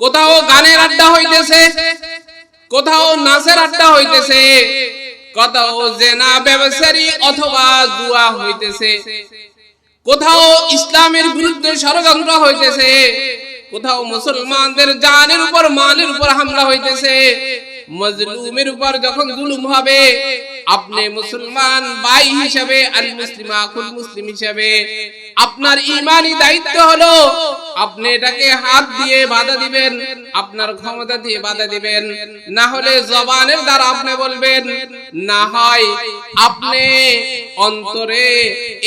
কোথাও গানের আড্ডা হইতেছে, কোথাও নাচের আড্ডা হইতেছে, কোথাও জেনা ব্যবসায়ী অথবা জুয়া হইতেছে, কোথাও ইসলামের বিরুদ্ধে ষড়যন্ত্র হইতেছে, কোথাও মুসলমানদের জানের উপর মালের উপর হামলা হইতেছে, মজলুমের উপর যখন জুলুম হবে আপনি মুসলমান ভাই হিসাবে আল মুসলিমা কুল মুসলিম হিসাবে। আপনার ইমানি দায়িত্ব হলো আপনি এটাকে হাত দিয়ে বাধা দিবেন আপনার ক্ষমতা দিয়ে বাধা দিবেন। না হলে জবানের দ্বারা আপনি বলবেন না হয় আপনি অন্তরে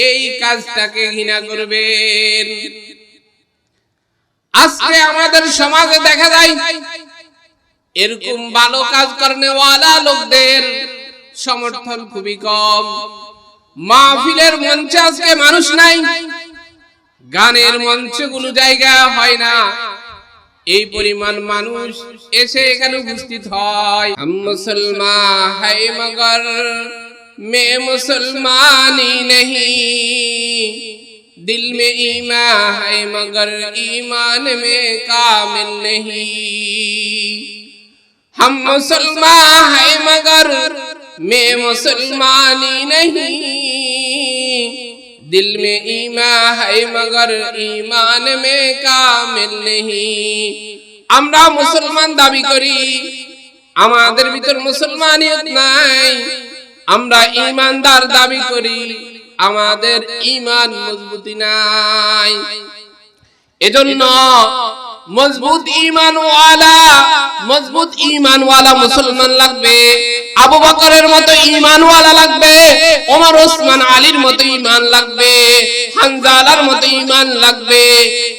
এই কাজটাকে ঘৃণা করবেন। আজকে আমাদের সমাজে দেখা যায় এরকম ভালো কাজ করেওয়ালা লোকদের সমর্থন খুবই কম। মাহফিলের মঞ্চ আজকে মানুষ নাই। গানের মঞ্চ কোনো জায়গা হয় না। এই পরিমাণ মানুষ এসে এখানে উপস্থিত হয়। মুসলমান হাই মগর, মে মুসলমানি নহি। দিল মে ইমা হাই মগর ইমান মে কামিল নহি। হম মুসলমান হাই মগর میں مسلمانی نہیں دل میں ایمان ہے مگر ایمان میں کامل نہیں আমরা মুসলমান দাবি করি, আমাদের ভিতর মুসলমানিয়ত নাই। আমরা ইমানদার দাবি করি, আমাদের ইমান মজবুতি নাই। এজন্য মজবুত ইমানওয়ালা মজবুত ইমানওয়ালা মুসলমান লাগবে, আবু বকরের মতো ইমানওয়ালা লাগবে, ওমর ওসমান আলীর মতো ইমান লাগবে, হানজালার মতো ইমান লাগবে।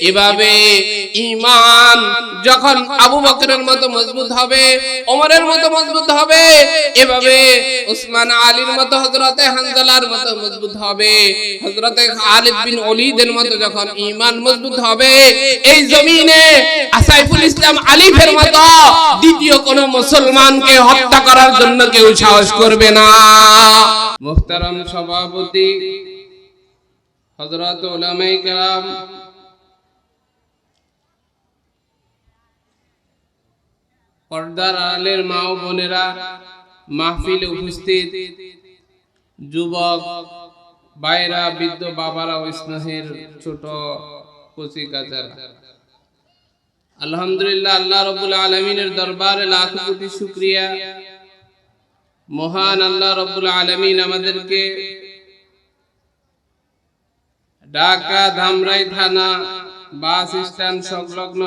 এভাবে ইমান যখন আবু বকরের মতো মজবুত হবে, ওমরের মতো মজবুত হবে, এভাবে ওসমান আলীর মতো হযরতে হানজালার মতো মজবুত হবে। হযরতে খালিদ বিন ওলিদের মতো যখন ইমান মজবুত হবে, এই জমিনে আসাইফুল ইসলাম আলিফের মতো দ্বিতীয় কোন মুসলমানকে হত্যা করার জন্য কেউ সাহস করবে না। মুহতারাম সভাপতি উলামায়ে কেরাম, পর্দার আলের মা ও বোনেরা মাহফিলে উপস্থিত। যুবক বাইরা বৃদ্ধ বাবারা ও স্নেহের ছোট কচি কাচারা আলহামদুলিল্লাহ, আল্লাহ রবুল আলমিনের দরবারে লাখ কোটি শুক্রিয়া। মহান আল্লাহ রবুল আলমিন আমাদেরকে ঢাকা ধামরাই থানা বাস স্ট্যান্ড সংলগ্ন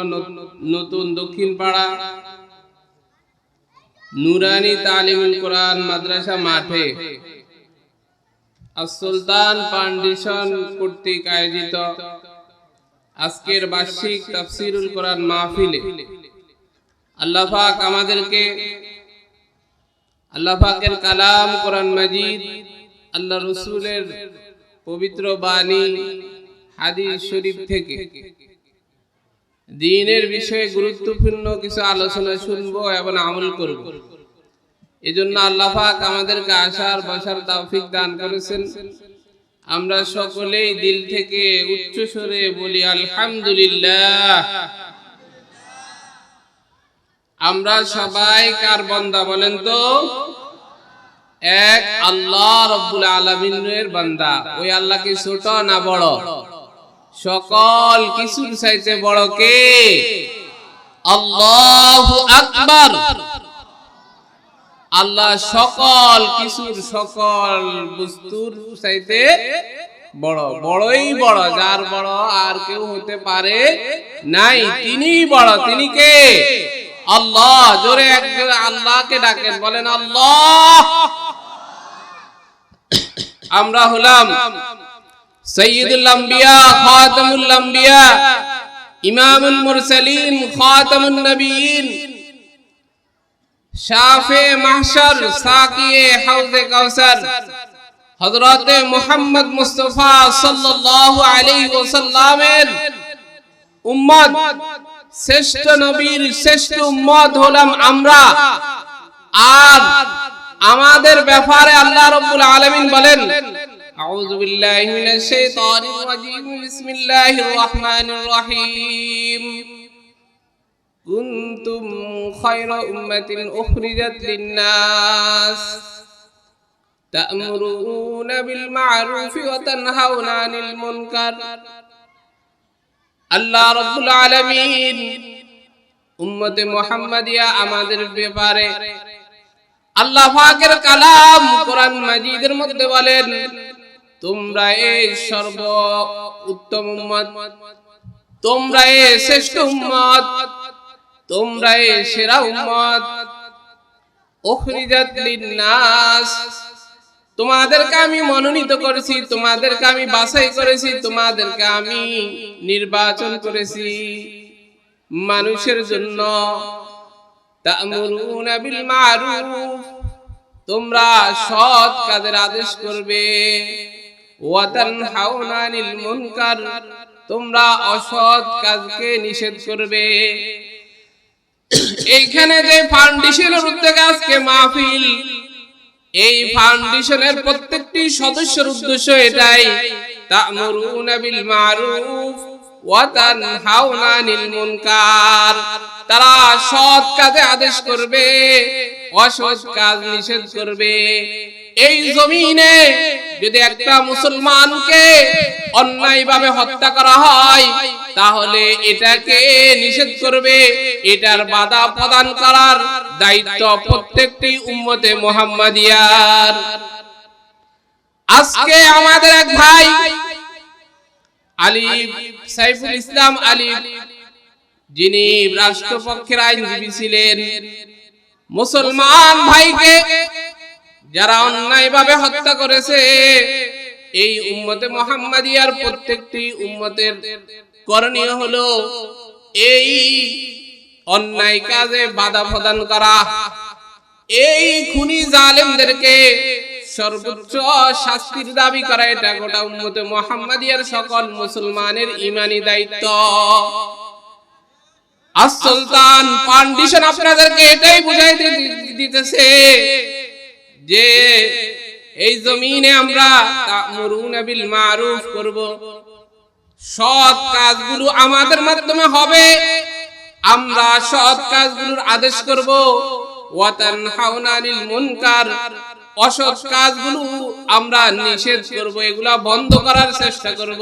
নতুন দক্ষিণ পাড়া নুরানি তালিমুল কোরআন মাদ্রাসা মাঠে সুলতান ফাউন্ডেশন কর্তৃক আয়োজিত আজকের বার্ষিক তাফসিরুল কোরআন মাহফিলে। আল্লাহ পাক আমাদেরকে আল্লাহ পাকের কালাম কোরআন মাজিদ আল্লাহ রসুলের পবিত্র বাণী হাদিস শরীফ থেকে। দিনের বিষয়ে গুরুত্বপূর্ণ কিছু আলোচনা শুনব এবং আমল করব। এজন্য আল্লাহ পাক আমাদেরকে আসার বসার তৌফিক দান করেছেন। আমরা সকলেই দিল থেকে উচ্চ স্বরে বলি আলহামদুলিল্লাহ। আমরা সবাই কার বান্দা বলেন তো? এক আল্লাহ রব্বুল আলমিনের বান্দা। ওই আল্লাহ কি ছোট না বড়? সকল কিছুর চাইতে বড় কে? আল্লাহ আকবার। আল্লাহ সকল কিছুর সকল বস্তুর চাইতে বড়, বড়ই বড়, যার বড় আর কেউ হতে পারে নাই তিনি বড়, তিনি কে? আল্লাহ, জোরে একজন আল্লাহকে ডাকেন, বলেন আল্লাহ। আমরা হলাম সৈয়দুল আম্বিয়া, খাতামুল আম্বিয়া, ইমামুল মুরসালিন, খাতামুন নবীন। শাফে মাহশর সাকিয়ে হাউজে কাউসার। হযরত মুহাম্মদ মুস্তাফা সাল্লাল্লাহু আলাইহি ওয়াসাল্লামের উম্মত, শ্রেষ্ঠ নবীর শ্রেষ্ঠ উম্মত হলাম আমরা। আর আমাদের ব্যাপারে আল্লাহ রাব্বুল আলামিন বলেন, আউযু বিল্লাহি মিনাশ শাইতানির রাজীম, বিসমিল্লাহির রহমানির রহিম। খায়রা উম্মাতিন উখরিজাত লিন-নাস। ta'muruna bil ma'ruf wa tanhauna 'anil আল্লাহ রাব্বুল আলামিন উম্মতে মুহাম্মাদিয়া আমাদের ব্যাপারে আল্লাহ পাকের কালাম কোরআন মাজিদের মধ্যে বলেন, তোমরা এই সর্ব উত্তম উম্মত, তোমরা এই শ্রেষ্ঠ উম্মত তোমরা এই সেরা উম্মত। লিন-নাস। তোমাদেরকে আমি মনোনীত করেছি, তোমাদেরকে আমি বাছাই করেছি, তোমাদেরকে আমি নির্বাচন করেছি। মানুষের জন্য তোমরা সৎ কাজের আদেশ করবে। তোমরা অসৎ কাজকে নিষেধ করবে। এইখানে যে ফাউন্ডেশনের উদ্যোগে আজকে মাহফিল, এই ফাউন্ডেশনের প্রত্যেকটি সদস্যের উদ্দেশ্য এটাই, তা'মুরুনা বিল মারুফ ওয়া তানহাউনা আনিল মুনকার তারা সৎ কাজে আদেশ করবে, অসৎ কাজ নিষেধ করবে। এই জমিনে যদি একটা মুসলমানকে অন্যায়ভাবে হত্যা করা হয়, তাহলে এটাকে নিষেধ করবে। এটার বাধা প্রদান করার দায়িত্ব প্রত্যেকটি উম্মতে মোহাম্মদিয়ার। আজকে আমাদের এক ভাই আলিফ সাইফুল ইসলাম আলিফ যিনি রাষ্ট্রপক্ষের আইনজীবী ছিলেন, মুসলমান ভাইকে যারা অন্যায়ভাবে হত্যা করেছে, এই উম্মতে মোহাম্মদিয়ার প্রত্যেকটি উম্মতের করণীয় হলো এই অন্যায় কাজে বাধা প্রদান করা। এই খুনি জালেমদেরকে সর্বোচ্চ শাস্তির দাবি করা, এটা গোটা উম্মতে মোহাম্মদিয়ার সকল মুসলমানের ইমানি দায়িত্ব। আজ সুলতান আপনাদেরকে এটাই বুঝাই দিতেছে যে এই জমিনে আমরা বিল মারুফ করব। সৎ কাজগুলো আমাদের মাধ্যমে হবে। আমরা সৎ কাজগুলোর আদেশ করব। ওয়া তানহাউনা আনিল মুনকার। অসৎ কাজগুলো আমরা নিষেধ করব, এগুলা বন্ধ করার চেষ্টা করব।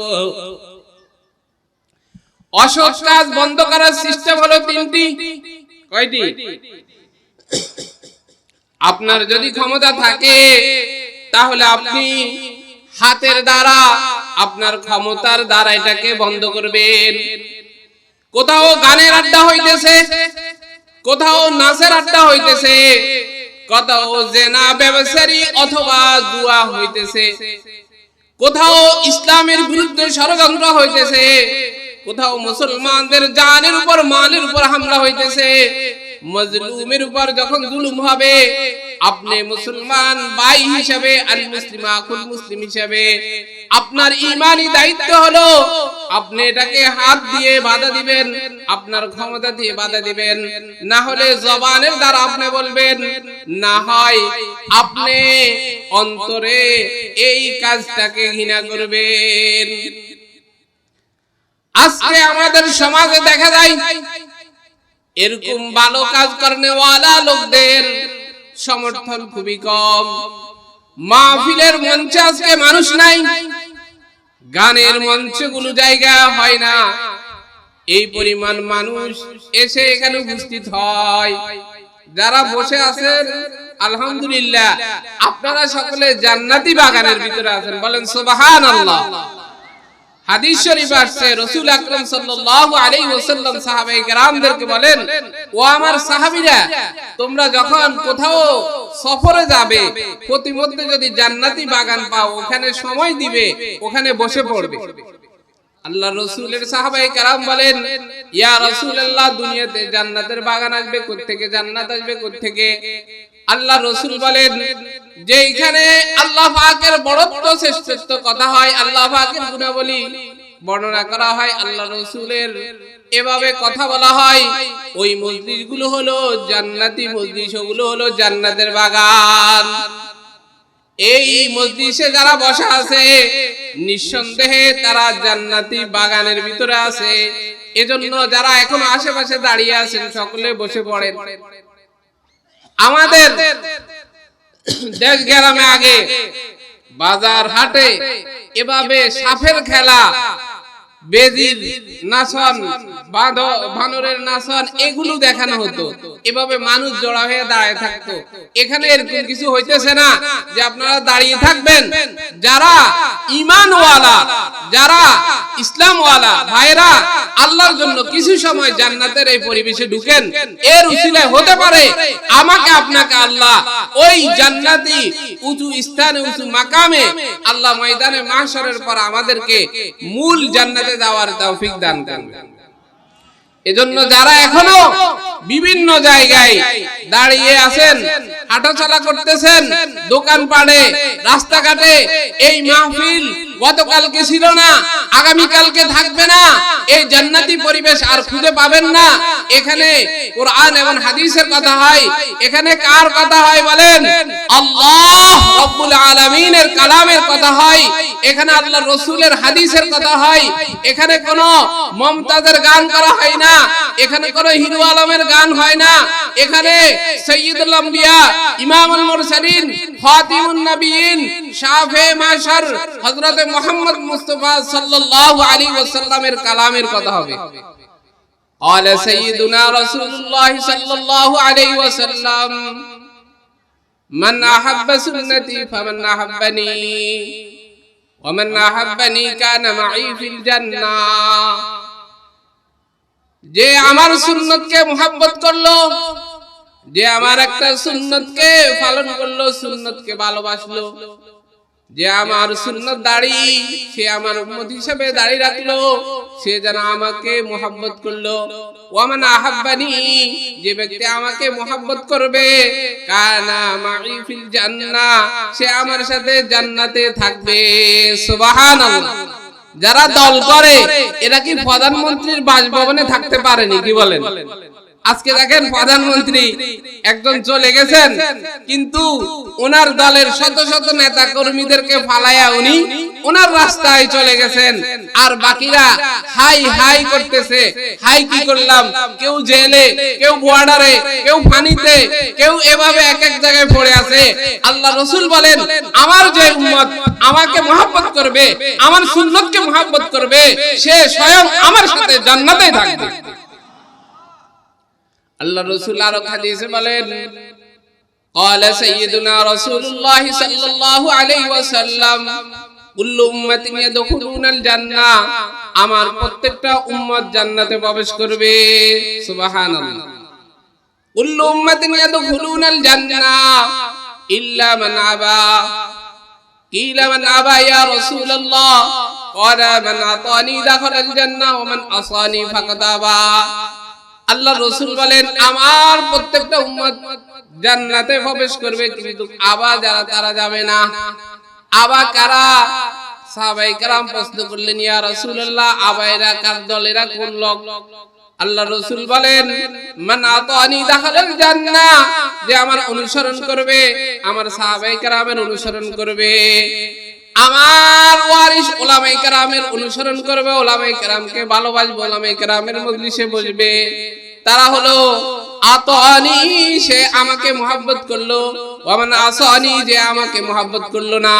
অসৎ কাজ বন্ধ করার সিস্টেম হলো তিনটি। কয়টি? আপনার যদি ক্ষমতা থাকে তাহলে আপনি হাতের দ্বারা আপনার ক্ষমতার দ্বারা এটাকে বন্ধ করবেন। কোথাও গানের আড্ডা হইতেছে কোথাও নাচের আড্ডা হইতেছে কোথাও জেনা ব্যবসারী অথবা জুয়া হইতেছে কোথাও ইসলামের বিরুদ্ধে ষড়যন্ত্র হইতেছে কোথাও মুসলমানদের জানের উপর মালের উপর হামলা হইতেছে মজলুমের উপর যখন জুলুম হবে, আপনি মুসলমান ভাই হিসাবে আল মুসলিম আকুল মুসলিম হিসাবে। আপনার ইমানি দায়িত্ব হলো, আপনি এটাকে হাত দিয়ে বাধা দিবেন, আপনার ক্ষমতা দিয়ে বাধা দিবেন। না হলে জবানের দ্বারা আপনি বলবেন, না হয়, আপনি অন্তরে এই কাজটাকে ঘৃণা করবেন। আজকে আমাদের সমাজে দেখা যায় এরকম ভালো কাজ করেওয়ালা লোকদের সমর্থন খুবই কম। মাহফিলের মঞ্চে আজকে মানুষ নাই। গানের মঞ্চে কোনো জায়গা হয় না। এই পরিমাণ মানুষ এসে এখানে উপস্থিত হয়। যারা বসে আছেন, আলহামদুলিল্লাহ। আপনারা সকলে জান্নাতি বাগানের ভিতরে আছেন। বলেন সুবাহান আল্লাহ ও আমার সাহাবীরা, তোমরা যখন কোথাও সফরে যাবে যদি বাগান পাও, ওখানে সময় দিবে, ওখানে বসে পড়বে। আল্লাহ রসুলের সাহাবাই কারাম বলেন, ইয়া রাসূলুল্লাহ, দুনিয়াতে জান্নাতের বাগান আসবে থেকে জান্নাত আসবে থেকে আল্লাহ রসুল বলেন যে এখানে আল্লাহ পাকের বড়ত্ব শ্রেষ্ঠত্ব কথা হয়, আল্লাহ পাকের গুণাবলী বর্ণনা করা হয়, আল্লাহ রসুলের এভাবে কথা বলা হয়। ওই মসজিদগুলো হলো জান্নাতি মসজিদ ওগুলো হলো জান্নাতের বাগান। এই মসজিদে যারা বসা আছে, নিঃসন্দেহে তারা জান্নাতি বাগানের ভিতরে আছে। এজন্য যারা এখন আশেপাশে দাঁড়িয়ে আছেন, সকলে বসে পড়েন। আমাদের দেশ গ্রামে আগে বাজার হাটে এভাবে সাফের খেলা বেজির বাঁধ- বানরের নাচন, এগুলো দেখানো হতো। এভাবে মানুষ জড়া হয়ে দাঁড়ায় থাকতো। এখানে এরকম কিছু হইতেছে না যে আপনারা দাঁড়িয়ে থাকবেন। যারা ইমানওয়ালা যারা ইসলামওয়ালা ভাইরা আল্লাহর জন্য কিছু সময় জান্নাতের এই পরিবেশে ঢুকেন, এর উসিলায় হতে পারে আমাকে, আপনাকে আল্লাহ ওই জান্নাতি উঁচু স্থানে, উঁচু মাকামে আল্লাহ ময়দানে, মাহশরের পর আমাদেরকে মূল জান্নাতে যাওয়ার তৌফিক দান করবেন এজন্য যারা এখনও বিভিন্ন জায়গায় দাঁড়িয়ে আছেন, হাঁটাচলা করতেছেন দোকান পাড়ে রাস্তাঘাটে, এই মাহফিল গতকালকে ছিল না আগামী কালকে থাকবে না, এই জান্নাতি পরিবেশ আর খুঁজে পাবেন না। এখানে কোরআন এবং হাদিসের কথা হয়। এখানে কার কথা হয় বলেন? আল্লাহ রব্বুল আলামিনের কালামের কথা হয়। এখানে আল্লাহ রসুলের হাদিসের কথা হয় এখানে কোনো মমতাজের গান করা হয় না এখানে কোনো হিরু আলমের গান হয় না এখানে সৈয়দুল আম্বিয়া ইমামুল মুরসালিন ফাতিমুন নবীন শাফে মাশার হযরত মুহাম্মদ মুস্তাফা সাল্লাল্লাহু আলাইহি ওয়াসাল্লামের কালামের কথা হবে قال سيدنا رسول الله صلى الله عليه وسلم من أحب سنتي فمن أحبني ومن أحبني كان معي في الجنة যে আমার সুন্নতকে মোহাব্বত করলো যে আমার একটা সুন্নতকে পালন করলো সুন্নতকে ভালোবাসলো যে আমার সুন্নত দাড়ি, সে আমার উম্মত হিসেবে দাড়ি রাখল, সে যেন আমাকে মোহাব্বত করল। ওয়ামান আহাব্বানি, যে ব্যক্তি আমাকে মোহাব্বত করবে জান্নাহ সে আমার সাথে জান্নাতে থাকবে। সুবহানাল্লাহ। যারা দল করে, এরা কি প্রধানমন্ত্রীর বাসভবনে থাকতে পারেনি, কি বলেন? আজকে দেখেন প্রধানমন্ত্রী একজন চলে গেছেন, কিন্তু ওনার দলের শত শত নেতা কর্মীদেরকে ফালাইয়া উনি ওনার রাস্তায় চলে গেছেন। আর বাকিরা হাই হাই করতেছে, হাই কি করলাম? কেউ জেলে, কেউ বর্ডারে কেউ পানিতে কেউ এভাবে এক এক জায়গায় পড়ে আছে। আল্লাহ রসুল বলেন, আমার যে উম্মত আমাকে মহাব্বত করবে, আমার সুন্নতকে মহাব্বত করবে, সে স্বয়ং আমার সাথে জান্নাতে থাকবে। আল্লাহ রসুল আরো হাদিসে বলেন قال سيدنا رسول الله صلى الله عليه وسلم كل امه يدخلون الجنه আমার প্রত্যেকটা উম্মত জান্নাতে প্রবেশ করবে সুবহানাল্লাহ كل امه يدخلون الجنه الا من ابى قيل من ابى يا رسول الله قال من اطاني دخل الجنه ومن عصاني فقد ابى আল্লাহ রসুল বলেন আমার প্রত্যেকটা উম্মত জান্নাতে প্রবেশ করবে কিন্তু আবা যারা তারা যাবে না। আবা কারা? সাহাবাই কারাম প্রশ্ন করলেন ইয়া রাসূলুল্লাহ আবাইরা কার দলেরা কোন লোক? আল্লাহ রসুল বলেন মান আতানি দাখালাল জান্নাহ যে আমার অনুসরণ করবে আমার সাহাবাই কারামের অনুসরণ করবে। আমার ওয়ারিস ওলামাই কেরামের অনুসরণ করবে ওলামাই কেরামকে ভালোবাসবে ওলামাই কেরামের মজলিসে বসবে। তারা হলো আতানি সে আমাকে করল। ওয়ামান আসানি, যে আমাকে করল না।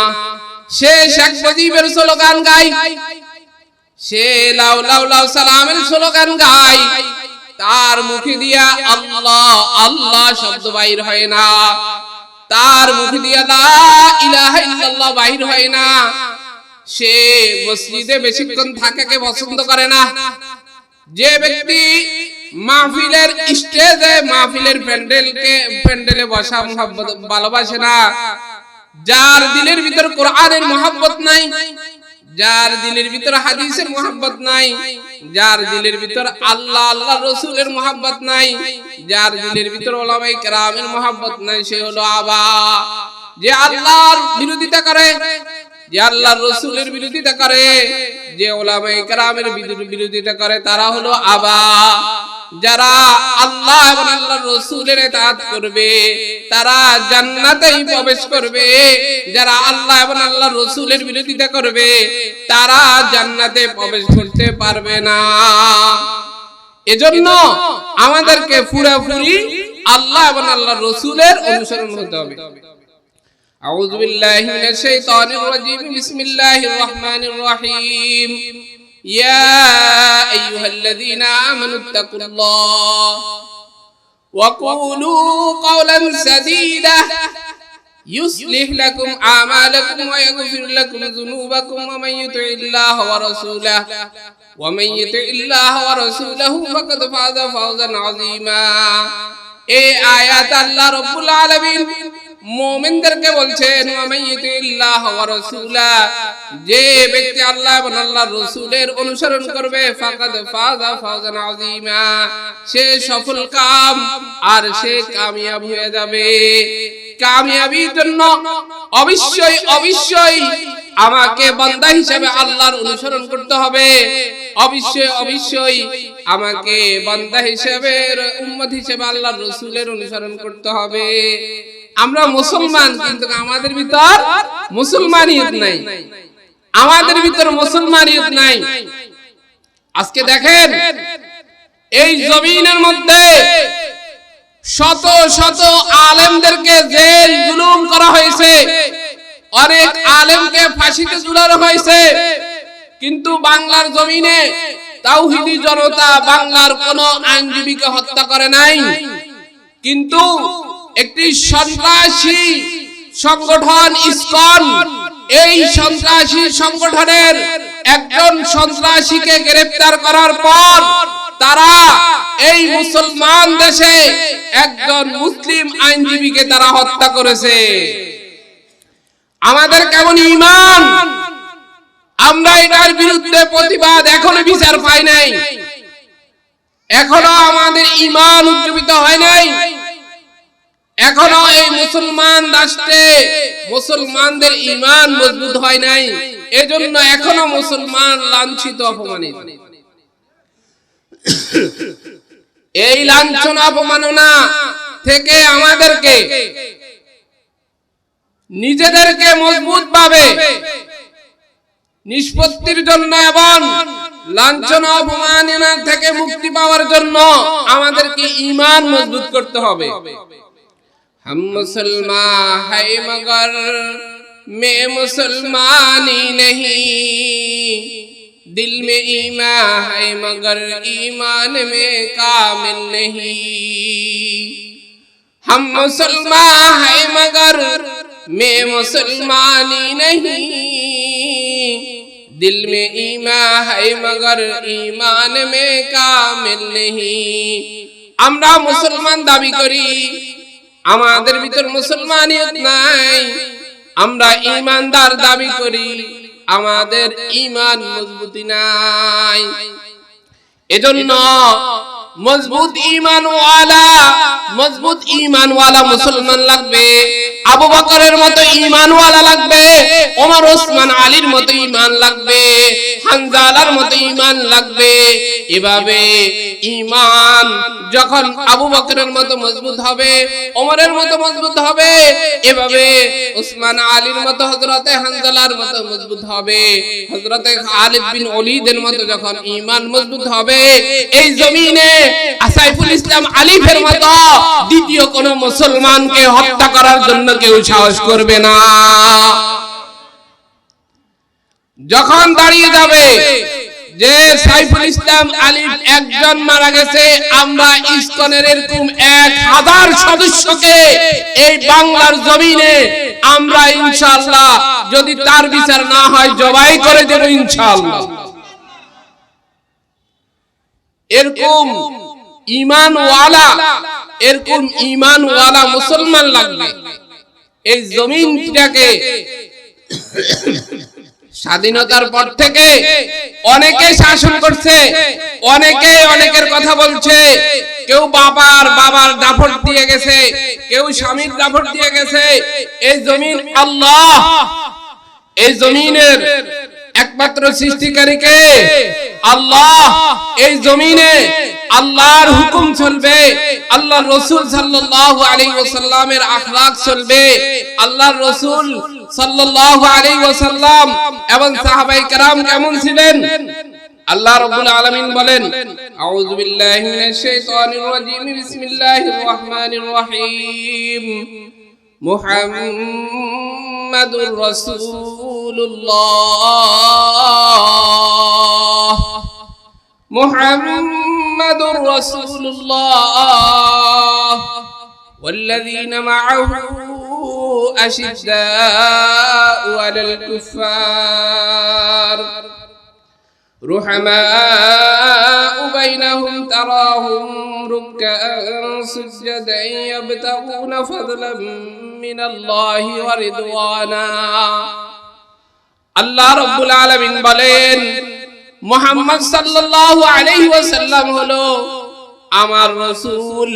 সে শেখ মুজিবের স্লোগান গায়। সে লাউ লাউ লাউ সালামের স্লোগান গায়। তার মুখে দিয়া আল্লাহ আল্লাহ শব্দ বাইর হয় না। তার মুখ দিয়া লা ইলাহা ইল্লাল্লাহ বাহির হয় না। সে মসজিদে বেশিক্ষণ থাকাকে পছন্দ করে না। যে ব্যক্তি মাহফিলের স্টেজে মাহফিলের প্যান্ডেলকে, প্যান্ডেলে বসা মোহাব্বত ভালোবাসে না, যার দিলের ভিতর কোরআনের মোহাব্বত নাই, যার দিলের ভিতর হাদিসের মোহাব্বত নাই, যার দিলের ভিতর আল্লাহ আল্লাহ রসুলের মোহাব্বত নাই, যার দিলের ভিতর ওলামাই কেরামের মোহাব্বত নাই, সে হলো আবা। যে আল্লাহর বিরোধিতা করে যে আল্লাহর রসুলের বিরোধিতা করে, যে ওলামাই কেরামের বিরোধিতা করে, তারা হলো আবা। যারা আল্লাহ এবং আল্লাহর রসুলের এতাত করবে, তারা জান্নাতেই প্রবেশ করবে। যারা আল্লাহ এবং আল্লাহর রসুলের বিরোধিতা করবে, তারা জান্নাতে প্রবেশ করতে পারবে না। এজন্য আমাদেরকে পুরাপুরি আল্লাহ এবং আল্লাহর রসুলের অনুসরণ করতে হবে। أعوذ بالله من الشيطان الرجيم بسم الله الرحمن الرحيم يا أيها الذين آمنوا اتقوا الله وقولوا قولا سديدا يصلح لكم أعمالكم ويغفر لكم ذنوبكم ومن يطع الله ورسوله ومن يطع الله ورسوله فقد فاز فوزا عظيما اي آيات الله رب العالمين মুমিনদেরকে বলছেন ওয়ামাইয়িতিল্লাহ যে ব্যক্তি আল্লাহ এবং আল্লাহর রাসূলের অনুসরণ করবে সে সফল কাম আর সে কামিয়াব হয়ে যাবে। কামিয়াবির জন্য অবশ্যই অবশ্যই আমাকে বান্দা হিসেবে আল্লাহর অনুসরণ করতে হবে। অবশ্যই অবশ্যই আমাকে বান্দা হিসেবে, উম্মত হিসেবে আল্লাহর রসুলের অনুসরণ করতে হবে। আমরা মুসলমান কিন্তু আমাদের ভিতর মুসলমান মুসলমানিয়ত নাই। আমাদের ভিতর মুসলমান মুসলমানিয়ত নাই। আজকে দেখেন এই জমিনের মধ্যে শত শত আলেমদেরকে জেল জুলুম করা হয়েছে অনেক আলেমকে ফাঁসিতে ঝুলানো হয়েছে। কিন্তু বাংলার জমিনে তাওহিদি জনতা বাংলার কোন আইনজীবীকে হত্যা করে নাই। কিন্তু একটি সন্ত্রাসী সংগঠন ইসকন। এই সন্ত্রাসী সংগঠনের একজন সন্ত্রাসীকে গ্রেফতার করার পর তারা এই মুসলমান দেশে একজন মুসলিম আইনজীবীকে তারা হত্যা করেছে। আমাদের কেমন ইমান? আমরা এটার বিরুদ্ধে প্রতিবাদ এখনও বিচার পাই নাই। এখনও আমাদের ইমান উজ্জীবিত হয় নাই। এখনও এই মুসলমান রাষ্ট্রে মুসলমানদের ইমান মজবুত হয় নাই। এজন্য এখনও মুসলমান লাঞ্ছিত, অপমানিত। এই লাঞ্ছনা, অপমাননা থেকে আমাদেরকে নিজেদেরকে মজবুত পাবে নিষ্পত্তির জন্য এবং লাঞ্ছনা, অপমাননা থেকে মুক্তি পাওয়ার জন্য আমাদেরকে ইমান মজবুত করতে হবে। ہم مسلمان ہیں مگر میں مسلمان ہی نہیں دل میں ایمان ہے مگر ایمان میں کامل نہیں ہم مسلمان ہیں مگر میں مسلمان ہی نہیں دل میں ایمان ہے مگر ایمان میں کامل نہیں আমরা মুসলমান দাবি করি আমাদের ভিতর মুসলমানিয়ত নাই। আমরা ইমানদার দাবি করি আমাদের ইমান মজবুতি নাই। এজন্য মজবুত ইমানওয়ালা মজবুত ইমানওয়ালা মুসলমান লাগবে। আবু বকরের মতো ইমানওয়ালা লাগবে, ওমর ওসমান আলীর মতো ইমান লাগবে, হানজালার মতো ইমান লাগবে। এভাবে ইমান যখন আবু বকরের মতো মজবুত হবে, ওমরের মতো মজবুত হবে, এভাবে ওসমান আলীর মতো হযরতে হানজালার মতো মজবুত হবে। হযরতে খালিদ বিন ওলিদের মতো যখন ইমান মজবুত হবে, এই জমিনে আসাইফুল ইসলাম আলিফের মতো দ্বিতীয় কোন মুসলমানকে হত্যা করার জন্য কেউ সাহস করবে না। যখন দাঁড়িয়ে যাবে যে সাইফুল ইসলাম আলিফ একজন মারা গেছে আমরা ইসকনের এরকম এক হাজার সদস্যকে এই বাংলার জমিনে আমরা ইনশাআল্লাহ যদি তার বিচার না হয় জবাই করে দেব ইনশাআল্লাহ। এরকম ইমানওয়ালা এরকম ইমানওয়ালা মুসলমান লাগবে। এই জমিনটাকে স্বাধীনতার পর থেকে অনেকে শাসন করছে, অনেকে অনেকের কথা বলছে। কেউ বাবার বাবার দাফট দিয়ে গেছে, কেউ স্বামীর দাফট দিয়ে গেছে। এই জমিন আল্লাহ, এই জমিনের একমাত্র সৃষ্টিকারীকে? আল্লাহ। এই জমিনে আল্লাহর হুকুম চলবে আল্লাহর রসুল সাল্লাল্লাহু আলাইহি ওয়াসাল্লামের চলবে আল্লাহর রসুল সাল্লাল্লাহু আলাইহি ওয়াসাল্লাম এবং সাহাবায়ে কেরাম কেমন ছিলেন? আল্লাহ রাব্বুল আলামিন বলেন আউযু বিল্লাহি মিনাশ শাইতানির রাজীম বিসমিল্লাহির রহমানির রহিম। محمد رسول الله. محمد رسول الله. والذين معه أشداء على الكفار. رحماء بينهم تراهم ركعا سجدا يبتغون فضلا من الله ورضوانا আল্লাহ রব্বুল আলামিন বলেন মুহাম্মদ সাল্লাল্লাহু আলাইহি ওয়াসাল্লাম হলো আমার রাসূল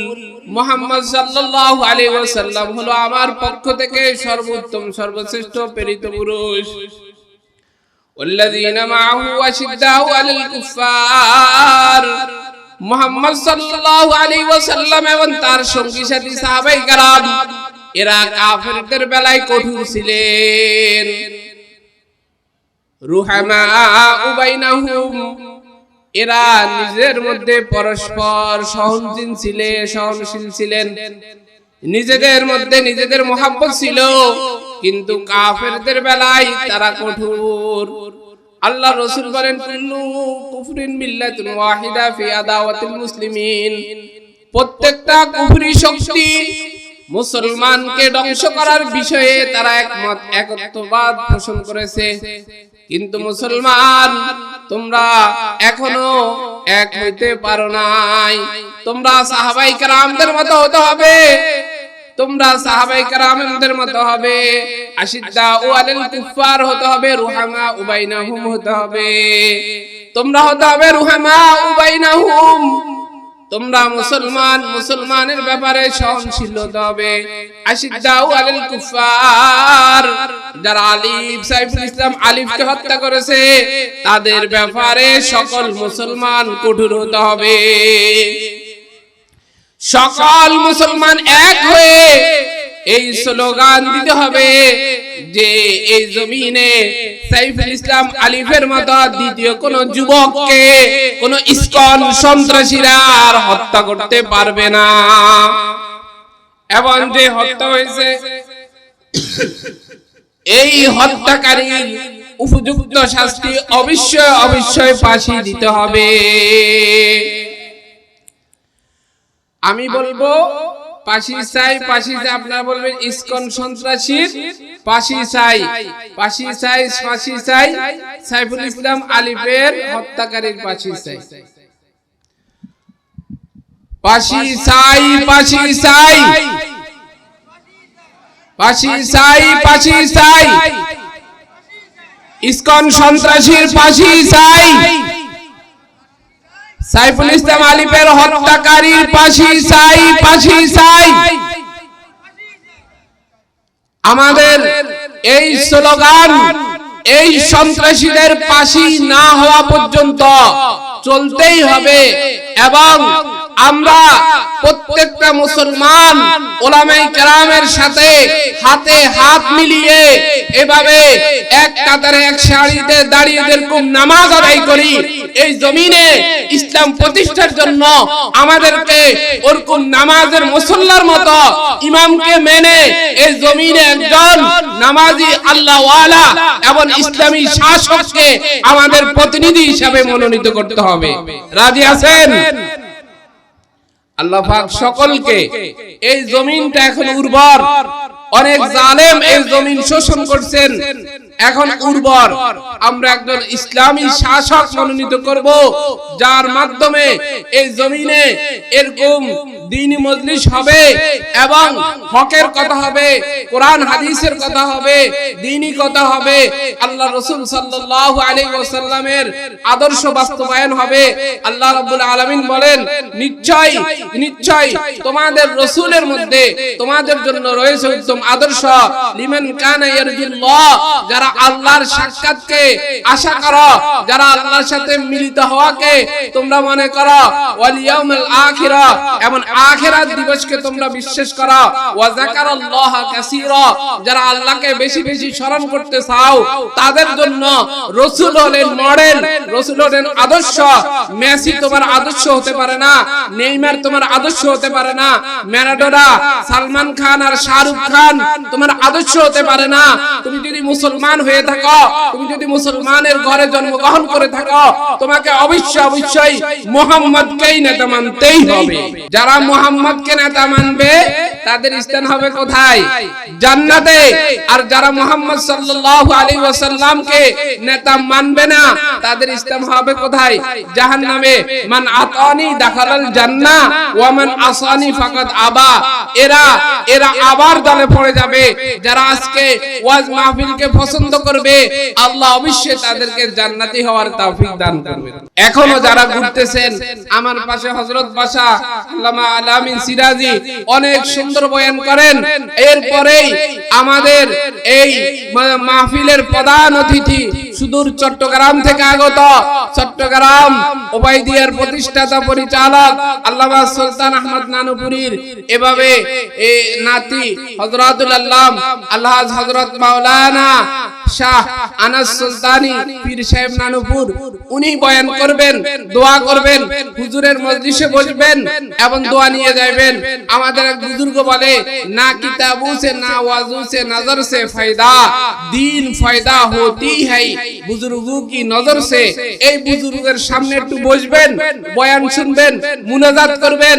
মুহাম্মদ সাল্লাল্লাহু আলাইহি ওয়াসাল্লাম হলো আমার পক্ষ থেকে সর্বোত্তম সর্বশ্রেষ্ঠ প্রেরিত পুরুষ والذين معه أشداء على الكفار মোহাম্মদ সাল্লাল্লাহু আলাইহি ওয়াসাল্লাম এবং তার সঙ্গী সাথী সাহাবাই کرام এরা কাফেরদের বেলায় কঠোর ছিলেন রুহামা উবাইনাহুম এরা নিজের মধ্যে পরস্পর সহনশীল ছিলেন সহনশীল ছিলেন নিজেদের মধ্যে নিজেদের মোহাব্বত ছিল কিন্তু কাফেরদের বেলায় তারা কঠোর। আল্লাহ রসুল বলেন কুল্লু কুফরিন মিল্লাতুন ওয়াহিদা ফি আদাওয়াতিল মুসলিমিন। প্রত্যেকটা কুফরি শক্তি মুসলমানকে ধ্বংস করার বিষয়ে তারা একমত একত্ববাদ পোষণ করেছে। কিন্তু মুসলমান তোমরা এখনও এক হইতে পারো নাই। তোমরা সাহাবাই কারামদের মতো হতে হবে। তোমরা সাহাবাই কারামদের মতো হবে, আশিদ্দা ও আলাল কুফার হতে হবে, রুহামা উবাইনাহুম হতে হবে। তোমরা হতে হবে রুহামা উবাইনাহুম। তোমরা মুসলমান, মুসলমানের ব্যাপারে সহনশীল হতে হবে। আশিদ্দাউ আলাল যারা আলিফ, সাইফুল ইসলাম আলিফকে হত্যা করেছে, তাদের ব্যাপারে সকল মুসলমান কঠোর হতে হবে। সকল মুসলমান এক হয়ে এই স্লোগান দিতে হবে যে এই জমিনে সাইফুল ইসলাম আলিফের মতো দ্বিতীয় কোন যুবককে, কোন ইসকন সন্ত্রাসীরা আর হত্যা করতে পারবে না। এবং যে হত্যা হয়েছে, এই হত্যাকারী উপযুক্ত শাস্তি অবশ্যই অবশ্যই ফাঁসি দিতে হবে। আমি বলব পাশি চাই পাশি চাই আপনারা বলবেন ইসকন সন্ত্রাসীর পাশি চাই পাশি চাই পাশি চাই সাইফুল ইসলাম আলিফের হত্যাকারীর পাশি চাই পাশি চাই পাশি চাই পাশি চাই পাশি চাই ইসকন সন্ত্রাসীর পাশি চাই সাইফুল ইসলাম আলিফের হত্যাকারীর পাশি সাই পাশি সাই। আমাদের এই স্লোগান এই সন্ত্রাসীদের পাশি না হওয়া পর্যন্ত চলতেই হবে এবং আমরা প্রত্যেকটা মুসলমান ওলামাই কেরামের সাথে হাতে হাত মিলিয়ে এভাবে এক কাতারে, এক সারিতে দাঁড়িয়ে যেরকম নামাজ আদায় করি, এই জমিনে ইসলাম প্রতিষ্ঠার জন্য আমাদেরকে ওরকম নামাজের মুসল্লার মতো ইমামকে মেনে এই জমিনে একজন নামাজি আল্লাহওয়ালা এবং ইসলামী শাসককে আমাদের প্রতিনিধি হিসাবে মনোনীত করতে হবে। রাজি আছেন? আল্লাহ পাক সকলকে এই জমিনটা এখন উর্বর। অনেক জালেম এই জমিন শোষণ করছেন। এখন উর্বর। আমরা একজন ইসলামী শাসক মনোনীত করব যার মাধ্যমে এই জমিনে এরকম দিনী মজলিস হবে এবং হকের কথা হবে কোরআন হাদিসের কথা হবে দিনী কথা হবে। আল্লাহ রসুল সাল্লাল্লাহু আলাইহি ওয়াসাল্লামের আদর্শ বাস্তবায়ন হবে। আল্লাহ রাব্বুল আলামিন বলেন নিশ্চয় নিশ্চয় তোমাদের রসুলের মধ্যে তোমাদের জন্য রয়েছে উত্তম আদর্শ। লিমান কানা ইয়ারজুল্লাহ যারা আল্লাহর সাক্ষাৎকে আশা করো যারা আল্লাহর সাথে মিলিত হওয়াকে তোমরা মনে করো ওয়াল ইয়াউমিল আখিরা এবং আখিরাত দিবসকে তোমরা বিশ্বাস করো ওয়া যাকারাল্লাহ কাসীরা যারা আল্লাহকে বেশি বেশি স্মরণ করতে চাও তাদের জন্য রসুল হলেন মডেল রসুল হলেন আদর্শ মেসি তোমার আদর্শ হতে পারে না নেইমার তোমার আদর্শ হতে পারে না ম্যারাডোনা সালমান খান আর শাহরুখ খান তোমার আদর্শ হতে পারে না তুমি যদি মুসলমান হয়ে থাকো। তুমি যদি মুসলমানের ঘরে জন্মগ্রহণ করে থাকো, তোমাকে অবশ্যই অবশ্যই মোহাম্মদকেই নেতা মানতেই হবে। যারা মোহাম্মদকে নেতা মানবে, তাদের স্থান হবে কোথায়? জান্নাতে। আর যারা মোহাম্মদ সাল্লাল্লাহু আলাইহি ওয়াসাল্লামকে নেতা মানবে না, তাদের স্থান হবে কোথায়? জাহান্নামে। মান আতানি দাখালাল জান্নাহ, ওয়া মান আসানি ফাকাদ আবা। এরা এরা আবার দলে পড়ে যাবে। যারা আজকে ওয়াজ মাহফিলকে পছন্দ করবে, আল্লাহ অবশ্যই তাদেরকে জান্নাতি হওয়ার তৌফিক দান করবেন এখনও যারা ঘুরতেছেন, আমার পাশে হযরত বাসা, আল্লামা আলামিন সিরাজি, অনেক সুন্দর বয়ান করেন। এরপরেই আমাদের এই মাহফিলের প্রধান অতিথি সুদূর চট্টগ্রাম থেকে আগত চট্টগ্রাম ওবাইদিয়ার প্রতিষ্ঠাতা পরিচালক আল্লামা সুলতান আহমদ নানুপুরীর এভাবে এ নাতি হযরতুল আল্লাহ আল্লাহ হযরত মাওলানা শাহ আনাস সুলতানি পীর সাহেব নানুপুর, উনি বয়ান করবেন, দোয়া করবেন, হুজুরের মজলিসে বসবেন এবং দোয়া নিয়ে যাবেন আমাদের এক বুজুর্গ বলে, না কিতাবু সে, না ওয়াজু সে, নজর সে ফায়দা, দিন ফায়দা হতি है বুজুর্গু কি নজর সে? এই বুজুর্গের সামনে একটু বসবেন, বয়ান শুনবেন, মুনাজাত করবেন।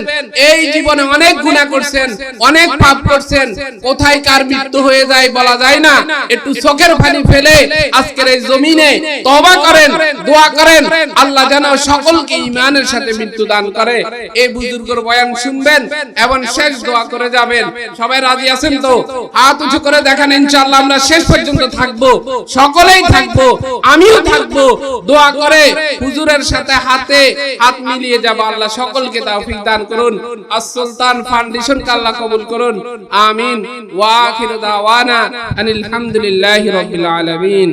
এই জীবনে অনেক গুনাহ করছেন, অনেক পাপ করছেন। কোথায় কার মৃত্যু হয়ে যায় বলা যায় না। একটু চোখের পানি ফেলে আজকের এই জমিনে তওবা করেন, দোয়া করেন। আল্লাহ যেন সকলকে ঈমানের সাথে মৃত্যু দান করে। এই বুজুর্গের বয়ান শুনবেন এবং শেষ দোয়া করে যাবেন। সবাই রাজি আছেন তো? হাত উঁচু করে দেখান, ইনশাআল্লাহ আমরা শেষ পর্যন্ত থাকব। সকলেই থাকব, আমিও থাকব। দোয়া করে হুজুরের সাথে হাতে হাত মিলিয়ে যাব। আল্লাহ সকলকে তৌফিক দান করুন। আস-সুলতান ফাউন্ডেশন কে আল্লাহ কবুল করুন। আমিন। ওয়া আখিরু দাওয়ানা আনিল হামদুলিল্লাহি রাব্বিল আলামিন